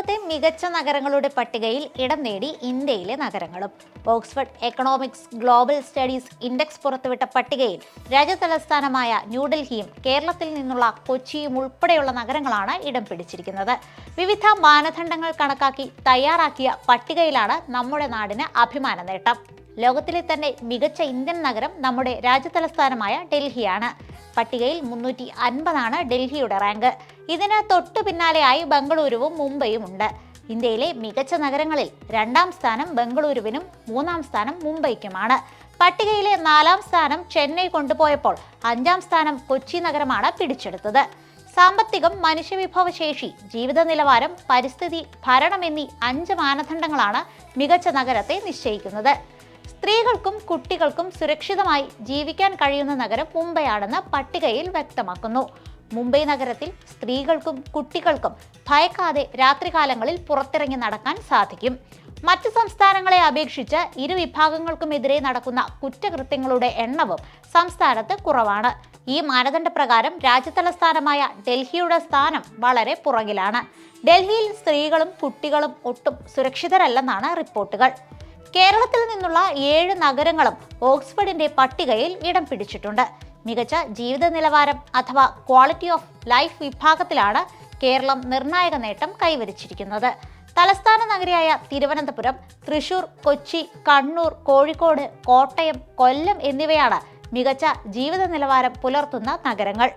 ലോകത്തെ മികച്ച നഗരങ്ങളുടെ പട്ടികയിൽ ഇടം നേടി ഇന്ത്യയിലെ നഗരങ്ങളും. Oxford economics global studies index പുറത്തുവിട്ട പട്ടികയിൽ രാജ്യതലസ്ഥാനമായ ന്യൂഡൽഹിയും കേരളത്തിൽ നിന്നുള്ള കൊച്ചിയും ഉൾപ്പെടെയുള്ള നഗരങ്ങളാണ് ഇടം പിടിച്ചിരിക്കുന്നത്. വിവിധ മാനദണ്ഡങ്ങൾ കണക്കാക്കി തയ്യാറാക്കിയ പട്ടികയിലാണ് നമ്മുടെ നാടിന് അഭിമാന നേട്ടം. ലോകത്തിലെ തന്നെ മികച്ച ഇന്ത്യൻ നഗരം നമ്മുടെ രാജ്യതലസ്ഥാനമായ ഡൽഹിയാണ്. പട്ടികയിൽ മുന്നൂറ്റി അൻപതാണ് ഡൽഹിയുടെ റാങ്ക്. ഇതിന് തൊട്ടു പിന്നാലെയായി ബംഗളൂരുവും മുംബൈയും ഉണ്ട്. ഇന്ത്യയിലെ മികച്ച നഗരങ്ങളിൽ രണ്ടാം സ്ഥാനം ബംഗളൂരുവിനും മൂന്നാം സ്ഥാനം മുംബൈക്കുമാണ്. പട്ടികയിലെ നാലാം സ്ഥാനം ചെന്നൈ കൊണ്ടുപോയപ്പോൾ അഞ്ചാം സ്ഥാനം കൊച്ചി നഗരമാണ് പിടിച്ചെടുത്തത്. സാമ്പത്തികം മനുഷ്യവിഭവശേഷി ജീവിത നിലവാരം പരിസ്ഥിതി ഭരണം എന്നീ അഞ്ച് മാനദണ്ഡങ്ങളാണ് മികച്ച നഗരത്തെ നിശ്ചയിക്കുന്നത്. സ്ത്രീകൾക്കും കുട്ടികൾക്കും സുരക്ഷിതമായി ജീവിക്കാൻ കഴിയുന്ന നഗരം മുംബൈയാണെന്ന് പട്ടികയിൽ വ്യക്തമാക്കുന്നു. മുംബൈ നഗരത്തിൽ സ്ത്രീകൾക്കും കുട്ടികൾക്കും ഭയക്കാതെ രാത്രികാലങ്ങളിൽ പുറത്തിറങ്ങി നടക്കാൻ സാധിക്കും. മറ്റ് സംസ്ഥാനങ്ങളെ അപേക്ഷിച്ച് ഇരു വിഭാഗങ്ങൾക്കുമെതിരെ നടക്കുന്ന കുറ്റകൃത്യങ്ങളുടെ എണ്ണവും സംസ്ഥാനത്ത് കുറവാണ്. ഈ മാനദണ്ഡപ്രകാരം രാജ്യതലസ്ഥാനമായ ഡൽഹിയുടെ സ്ഥാനം വളരെ പുറകിലാണ്. ഡൽഹിയിൽ സ്ത്രീകളും കുട്ടികളും ഒട്ടും സുരക്ഷിതരല്ലെന്നാണ് റിപ്പോർട്ടുകൾ. കേരളത്തിൽ നിന്നുള്ള ഏഴ് നഗരങ്ങളും ഓക്സ്ഫോർഡിന്റെ പട്ടികയിൽ ഇടം പിടിച്ചിട്ടുണ്ട്. മികച്ച ജീവിത നിലവാരം അഥവാ ക്വാളിറ്റി ഓഫ് ലൈഫ് വിഭാഗത്തിലാണ് കേരളം നിർണായക നേട്ടം കൈവരിച്ചിരിക്കുന്നത്. തലസ്ഥാന നഗരിയായ തിരുവനന്തപുരം തൃശൂർ കൊച്ചി കണ്ണൂർ കോഴിക്കോട് കോട്ടയം കൊല്ലം എന്നിവയാണ് മികച്ച ജീവിത നിലവാരം പുലർത്തുന്ന നഗരങ്ങൾ.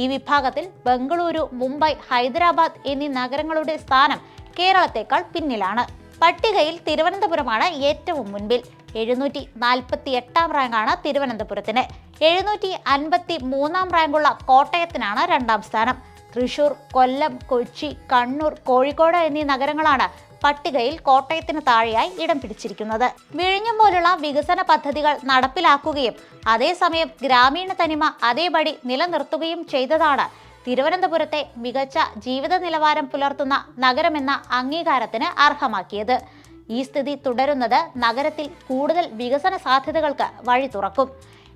ഈ വിഭാഗത്തിൽ ബംഗളൂരു മുംബൈ ഹൈദരാബാദ് എന്നീ നഗരങ്ങളുടെ സ്ഥാനം കേരളത്തെക്കാൾ പിന്നിലാണ്. പട്ടികയിൽ തിരുവനന്തപുരമാണ് ഏറ്റവും മുൻപിൽ. എഴുന്നൂറ്റി നാൽപ്പത്തി എട്ടാം റാങ്കാണ് തിരുവനന്തപുരത്തിന്. എഴുന്നൂറ്റി അൻപത്തി മൂന്നാം റാങ്കുള്ള കോട്ടയത്തിനാണ് രണ്ടാം സ്ഥാനം. തൃശൂർ കൊല്ലം കൊച്ചി കണ്ണൂർ കോഴിക്കോട് എന്നീ നഗരങ്ങളാണ് പട്ടികയിൽ കോട്ടയത്തിന് താഴെയായി ഇടം പിടിച്ചിരിക്കുന്നത്. വിഴിഞ്ഞം പോലുള്ള വികസന പദ്ധതികൾ നടപ്പിലാക്കുകയും അതേസമയം ഗ്രാമീണ തനിമ അതേപടി നിലനിർത്തുകയും ചെയ്തതാണ് തിരുവനന്തപുരത്തെ മികച്ച ജീവിത നിലവാരം പുലർത്തുന്ന നഗരമെന്ന അംഗീകാരത്തിന് അർഹമാക്കിയത്. ഈ സ്ഥിതി തുടരുന്നത് നഗരത്തിൽ കൂടുതൽ വികസന സാധ്യതകൾക്ക് വഴി തുറക്കും.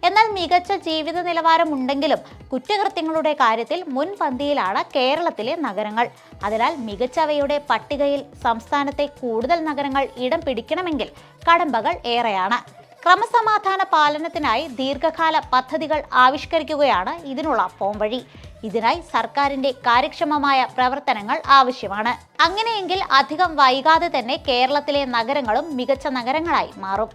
എന്നാൽ മികച്ച ജീവിത നിലവാരം ഉണ്ടെങ്കിലും കുറ്റകൃത്യങ്ങളുടെ കാര്യത്തിൽ മുൻപന്തിയിലാണ് കേരളത്തിലെ നഗരങ്ങൾ. അതിനാൽ മികച്ചവയുടെ പട്ടികയിൽ സംസ്ഥാനത്തെ കൂടുതൽ നഗരങ്ങൾ ഇടം പിടിക്കണമെങ്കിൽ കടമ്പകൾ ഏറെയാണ്. ക്രമസമാധാന പാലനത്തിനായി ദീർഘകാല പദ്ധതികൾ ആവിഷ്കരിക്കുകയാണ് ഇതിനുള്ള പോംവഴി. ഇതിനായി സർക്കാരിന്റെ കാര്യക്ഷമമായ പ്രവർത്തനങ്ങൾ ആവശ്യമാണ്. അങ്ങനെയെങ്കിൽ അധികം വൈകാതെ തന്നെ കേരളത്തിലെ നഗരങ്ങളും മികച്ച നഗരങ്ങളായി മാറും.